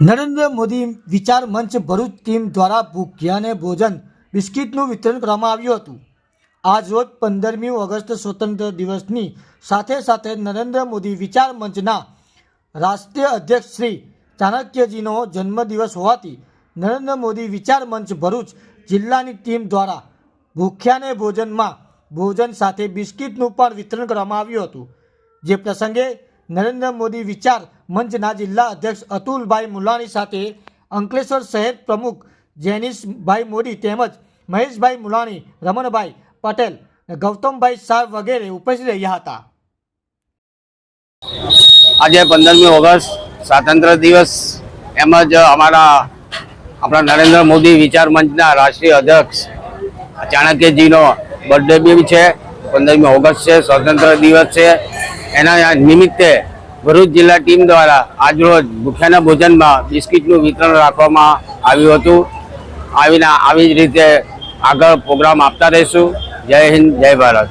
નરેન્દ્ર મોદી વિચાર મંચ ભરૂચ ટીમ દ્વારા ભૂખ્યાને ભોજન, બિસ્કિટનું વિતરણ કરવામાં આવ્યું હતું. આજ રોજ પંદરમી ઓગસ્ટ સ્વતંત્ર દિવસની સાથે સાથે નરેન્દ્ર મોદી વિચાર મંચના રાષ્ટ્રીય અધ્યક્ષ શ્રી ચાણક્યજીનો જન્મદિવસ હોવાથી નરેન્દ્ર મોદી વિચાર મંચ ભરૂચ જિલ્લાની ટીમ દ્વારા ભૂખ્યાને ભોજનમાં ભોજન સાથે બિસ્કિટનું પણ વિતરણ કરવામાં આવ્યું હતું. જે પ્રસંગે નરેન્દ્ર મોદી વિચાર મંચના જિલ્લા અધ્યક્ષ અતુલભાઈ મુલાણી સાથે અંકલેશ્વર શહેર પ્રમુખ જેનિશભાઈ મોદી તેમજ મહેશભાઈ મુલાણી, રમણભાઈ પટેલ ગૌતમભાઈ શાહ વગેરે ઉપસ્થિત રહ્યા હતા. આજે પંદરમી ઓગસ્ટ સ્વાતંત્ર્ય દિવસ એમજ અમારા આપણા નરેન્દ્ર મોદી વિચાર મંચના રાષ્ટ્રીય અધ્યક્ષ ચાણક્યજીનો બર્થડે બી છે. પંદરમી ઓગસ્ટ છે, સ્વતંત્ર દિવસ છે. એના નિમિત્તે ભરૂચ જિલ્લા ટીમ દ્વારા આજરોજ ભૂખ્યાના ભોજનમાં બિસ્કિટનું વિતરણ રાખવામાં આવ્યું હતું. આવીને, આવી જ રીતે આગળ પ્રોગ્રામ આપતા રહીશું. જય હિન્દ, જય ભારત.